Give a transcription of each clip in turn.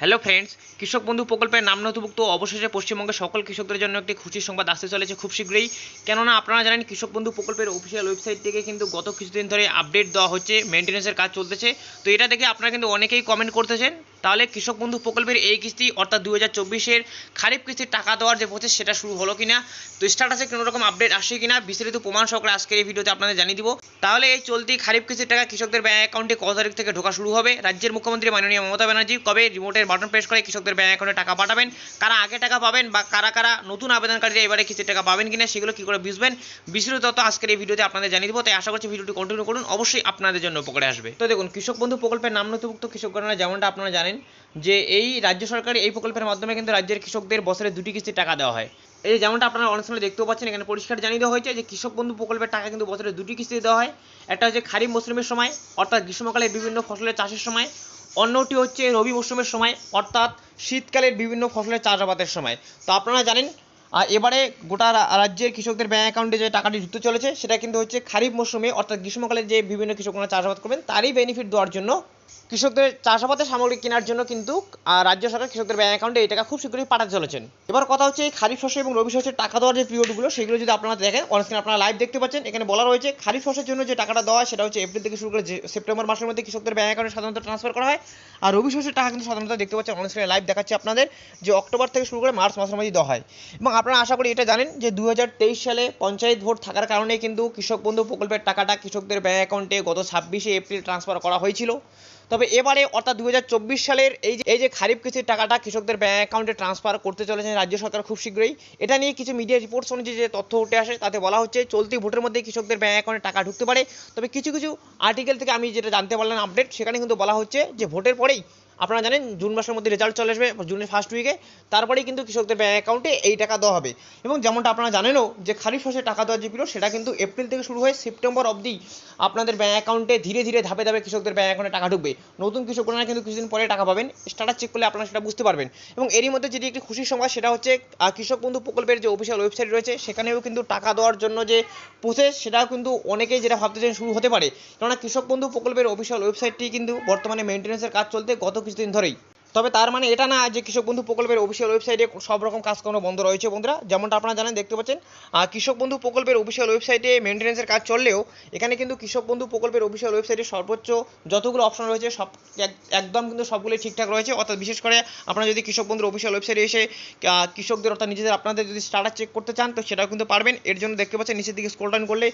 Hello friends কৃষক বন্ধু প্রকল্পের নাম নথিভুক্ত অবশেষে পশ্চিমবঙ্গের সকল কৃষকদের জন্য একটি খুশির সংবাদ আসতে চলেছে খুব শীঘ্রই। কেননা আপনারা জানেন কৃষক বন্ধু প্রকল্পের অফিসিয়াল ওয়েবসাইট থেকে কিন্তু গত কিছুদিন ধরে আপডেট দেওয়া হচ্ছে মেনটেন্যান্সের কাজ চলতেছে। তো এটা দেখে আপনারা কিন্তু অনেকেই কমেন্ট করতেছেন, তাহলে কৃষক বন্ধু প্রকল্পের এই কিস্তি অর্থাৎ দু হাজার চব্বিশের খারিফ কিস্তির টাকা দেওয়ার যে প্রসেস সেটা শুরু হলো কিনা, তো স্ট্যাটাসে কোনো রকম আপডেট আসে কিনা বিস্তারিত প্রমাণ সহকারে আজকের এই ভিডিওতে আপনাদের জানিয়ে দিব। তাহলে এই চলতি খারিফ কিস্তির টাকা কৃষকদের ব্যাংক অ্যাকাউন্টে কত তারিখ থেকে ঢোকা শুরু হবে? রাজ্যের মুখ্যমন্ত্রী মাননীয় মমতা ব্যানার্জি, কবে রিমোটের বাটন প্রেস করে কৃষকদের ব্যাংক অ্যাকাউন্টে টাকা পাঠাবেন। কারা আগে টাকা পাবেন বা কারা কারা নতুন আবেদনকারীরা এবারে কিস্তির টাকা পাবেন কিনা সেগুলো কি করে বুঝবেন, বিস্তারিত তথ্য আজকের এই ভিডিওতে আপনাদের জানিয়ে দেবো। তাই আশা করছি ভিডিওটি কন্টিনিউ করুন, অবশ্যই আপনাদের জন্য উপকারে আসবে। তো দেখুন, কৃষক বন্ধু প্রকল্পের নাম নথিভুক্ত কৃষক গণনা যেমনটা আপনারা জানেন, যে এই রাজ্য সরকার এই প্রকল্পের মাধ্যমে কিন্তু রাজ্যের কৃষকদের বছরে দুটি কিস্তির টাকা দেওয়া হয়। এই যে যেমনটা আপনারা অনেক সময় দেখতেও পাচ্ছেন, এখানে পরিষ্কার জানিয়ে দেওয়া হয়েছে যে কৃষক বন্ধু প্রকল্পের টাকা কিন্তু বছরে দুটি কিস্তি দেওয়া হয়। একটা হচ্ছে খারিফ মৌসুমের সময়, অর্থাৎ গ্রীষ্মকালে বিভিন্ন ফসলের চাষের সময় অন্যটি হচ্ছে রবি মৌসুমের সময়, অর্থাৎ শীতকালের বিভিন্ন ফসলের চাষাবাদের সময়। তো আপনারা জানেন আর এবারে গোটা রাজ্যের কৃষকদের ব্যাঙ্ক অ্যাকাউন্টে যে টাকাটি ঢুকতে চলেছে, সেটা কিন্তু হচ্ছে খারিফ মৌসুমে, অর্থাৎ গ্রীষ্মকালে যে বিভিন্ন কৃষকরা চাষাবাদ করবেন, তারই বেনিফিট দেওয়ার জন্য কৃষকদের চাষাবাদের সামগ্রী কেনার জন্য কিন্তু রাজ্য সরকার কৃষকদের ব্যাংক অ্যাকাউন্টে এই টাকা খুব শীঘ্রই পাঠাতে চলেছেন। এবার কথা হচ্ছে এই খারিফ শস্য এবং রবি শস্যের টাকা দেওয়ার যে পিরিয়ডগুলো সেগুলো যদি আপনারা দেখেন অনস্ক্রিন আপনারা লাইভ দেখতে পাচ্ছেন, এখানে বলা রয়েছে খারিফ শস্যের জন্য যে টাকাটা দেওয়া হয় সেটা হচ্ছে এপ্রিল থেকে শুরু করে সেপ্টেম্বর মাসের মধ্যে কৃষকদের ব্যাংক অ্যাকাউন্টে সাধারণত ট্রান্সফার করা হয়। আর রবি শস্যের টাকা কিন্তু সাধারণত দেখতে পাচ্ছেন অনস্ক্রিনে লাইভ দেখাচ্ছে আপনাদের, যে অক্টোবর থেকে শুরু করে মার্চ মাসের মধ্যে দেওয়া হয়। এবং আপনারা আশা করি এটা জানেন যে দু হাজার তেইশ সালে পঞ্চায়েত ভোট থাকার কারণে কিন্তু কৃষক বন্ধু প্রকল্পের টাকাটা কৃষকদের ব্যাংক অ্যাকাউন্টে গত ছাব্বিশে এপ্রিল ট্রান্সফার করা হয়েছিল। তবে এবারে, অর্থাৎ দু হাজার চব্বিশ সালের এই যে এই যে খারিফ কিস্তির টাকাটা কৃষকদের ব্যাঙ্ক অ্যাকাউন্টে ট্রান্সফার করতে চলেছে রাজ্য সরকার খুব শীঘ্রই, এটা নিয়ে কিছু মিডিয়া রিপোর্টস অনুযায়ী যে তথ্য উঠে আসে, তাতে বলা হচ্ছে চলতি ভোটের মধ্যে কৃষকদের ব্যাঙ্ক অ্যাকাউন্টে টাকা ঢুকতে পারে। তবে কিছু কিছু আর্টিকেল থেকে আমি যেটা জানতে পারলাম আপডেট সেখানে কিন্তু বলা হচ্ছে যে ভোটের পরেই আপনারা জানেন, জুন মাসের মধ্যে রেজাল্ট চলে আসবে, জুনের ফার্স্ট উইকে তারপরেই কিন্তু কৃষকদের ব্যাংক অ্যাকাউন্টে এই টাকা দেওয়া হবে। এবং যেমনটা আপনারা জানেনও যে খারিফ শস্যের টাকা দেওয়ার যে পিরিয়ড সেটা কিন্তু এপ্রিল থেকে শুরু হয়ে সেপ্টেম্বর অবধি আপনাদের ব্যাংক অ্যাকাউন্টে ধীরে ধীরে ধাপে ধাপে কৃষকদের ব্যাংক অ্যাকাউন্টে টাকা ঢুকবে। নতুন কৃষকরা কিন্তু কিছুদিন পরে টাকা পাবেন। স্ট্যাটাস চেক করলে আপনারা সেটা বুঝতে পারবেন। এবং এরই মধ্যে যেটি একটি খুশির সংবাদ, সেটা হচ্ছে কৃষক বন্ধু প্রকল্পের যে অফিসিয়াল ওয়েবসাইট রয়েছে, সেখানেও কিন্তু টাকা দেওয়ার জন্য যে প্রসেস সেটাও কিন্তু অনেকেই যেটা ভাবতেছেন শুরু হতে পারে। কেননা কৃষক বন্ধু প্রকল্পের অফিসিয়াল ওয়েবসাইটটি কিন্তু বর্তমানে মেনটেন্যান্সের কাজ চলতে গত কিছুদিন ধরেই। তবে তার মানে এটা না যে কৃষক বন্ধু প্রকল্পের অফিসিয়াল ওয়েবসাইটে সব রকম কাজকর্ম বন্ধ রয়েছে বন্ধুরা। যেমনটা আপনারা জানেন, দেখতে পাচ্ছেন কৃষক বন্ধু প্রকল্পের অফিসিয়াল ওয়েবসাইটে মেনটেন্সের কাজ চললেও এখানে কিন্তু কৃষক বন্ধু প্রকল্পের অফিসিয়াল ওয়েবসাইটে সর্বোচ্চ যতগুলো অপশন রয়েছে, সব এক- একদম কিন্তু সবগুলোই ঠিকঠাক রয়েছে। অর্থাৎ বিশেষ করে আপনারা যদি কৃষক বন্ধুর অফিসিয়াল ওয়েবসাইটে এসে কৃষকদের অর্থাৎ নিজেদের আপনাদের যদি স্টাটাস চেক করতে চান, তো সেটাও কিন্তু পারবেন। এর জন্য দেখতে পাচ্ছেন, নিচের দিকে স্ক্রল ডাউন করলে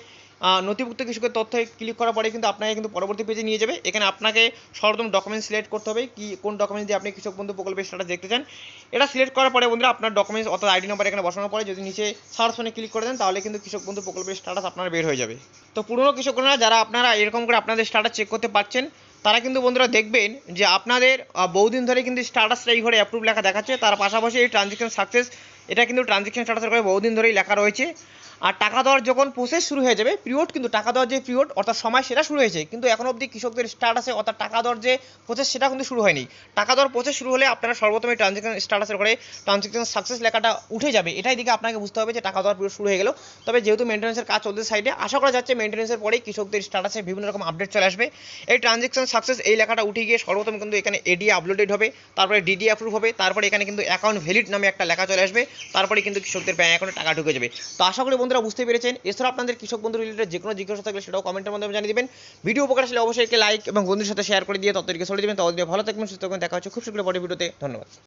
নথিভুক্ত কৃষকের তথ্যে ক্লিক করার পরে কিন্তু আপনাকে কিন্তু পরবর্তী পেজে নিয়ে যাবে। এখানে আপনাকে সর্বপ্রথম ডকুমেন্ট সিলেক্ট করতে হবে, কি, কোন ডকুমেন্ট দিয়ে আপনি কৃষক বন্ধু প্রকল্পের স্ট্যাটাস দেখতে চান, এটা সিলেক্ট করার পরে বন্ধুরা আপনার ডকুমেন্টস অর্থাৎ আইডি নাম্বার এখানে বসানোর পরে যদি নিচে সার্চ ফোনে ক্লিক করে দেন, তাহলে কিন্তু কৃষক বন্ধু প্রকল্পের স্ট্যাটাস আপনার বের হয়ে যাবে। তো পুরনো কৃষকরা যারা আপনারা এরকম করে আপনাদের স্ট্যাটাস চেক করতে পারছেন, তারা কিন্তু বন্ধুরা দেখবেন যে আপনাদের বহুদিন ধরে কিন্তু স্ট্যাটাসটা এই ঘরে অ্যাপ্রুভ লেখা দেখাচ্ছে, তার পাশাপাশি এই ট্রানজেকশন সাকসেস এটা কিন্তু ট্রানজেকশন স্ট্যাটাসের ঘরে বহুদিন ধরেই লেখা রয়েছে। আর টাকা দেওয়ার যখন প্রসেস শুরু হয়ে যাবে পিরিয়ড কিন্তু টাকা দেওয়ার যে পিরিয়ড অর্থাৎ সময় সেটা শুরু হয়েছে। কিন্তু এখন অবধি কৃষকদের স্ট্যাটাসে অর্থাৎ টাকা দেওয়ার যে প্রসেস সেটা কিন্তু শুরু হয়নি। টাকা দেওয়ার প্রসেস শুরু হলে আপনারা সর্বপ্রথমে ট্রানজেকশন স্ট্যাটাসের ঘরে ট্রানজেকশন সাকসেস লেখাটা উঠে যাবে। এটাই দিকে আপনাকে বুঝতে হবে যে টাকা দেওয়ার পিরিয়ড শুরু হয়ে গেল। তবে যেহেতু মেনটেন্সের কাজ চলতে সাইডে আশা করা যাচ্ছে মেনটেন্সের পরেই কৃষকদের স্ট্যাটাসে বিভিন্ন রকম আপডেট চলে আসবে। এই ট্রানজেকশন সাকসেস এই লেখাটা উঠে গিয়ে সর্বপ্রথম কিন্তু এখানে এডি আপলোডেড হবে, তারপরে ডিডি অ্যাপ্রুভ হবে, তারপরে এখানে কিন্তু অ্যাকাউন্ট ভ্যালিড নামে একটা লেখা চলে আসবে। তারপরে কিন্তু কৃষকদের ব্যাংক অ্যাকাউন্টে টাকা ঢুকে যাবে। তো আশা করি বন্ধুরা বুঝতে পেরেছেন। এছাড়া আপনাদের কৃষক বন্ধু রিলেটেড যে কোনো জিজ্ঞাসা থাকলে সেটাও কমেন্টের মাধ্যমে জানিয়ে দেবেন। ভিডিও উপকার আসলে অবশ্যই লাইক এবং বন্ধুর সাথে শেয়ার করে দিয়ে ততদিকে সরে দেবেন। ততদিকে ভালো থাকবেন, সুস্থ থাকবেন। দেখা হচ্ছে খুব শীঘ্রই পরে ভিডিওতে। ধন্যবাদ।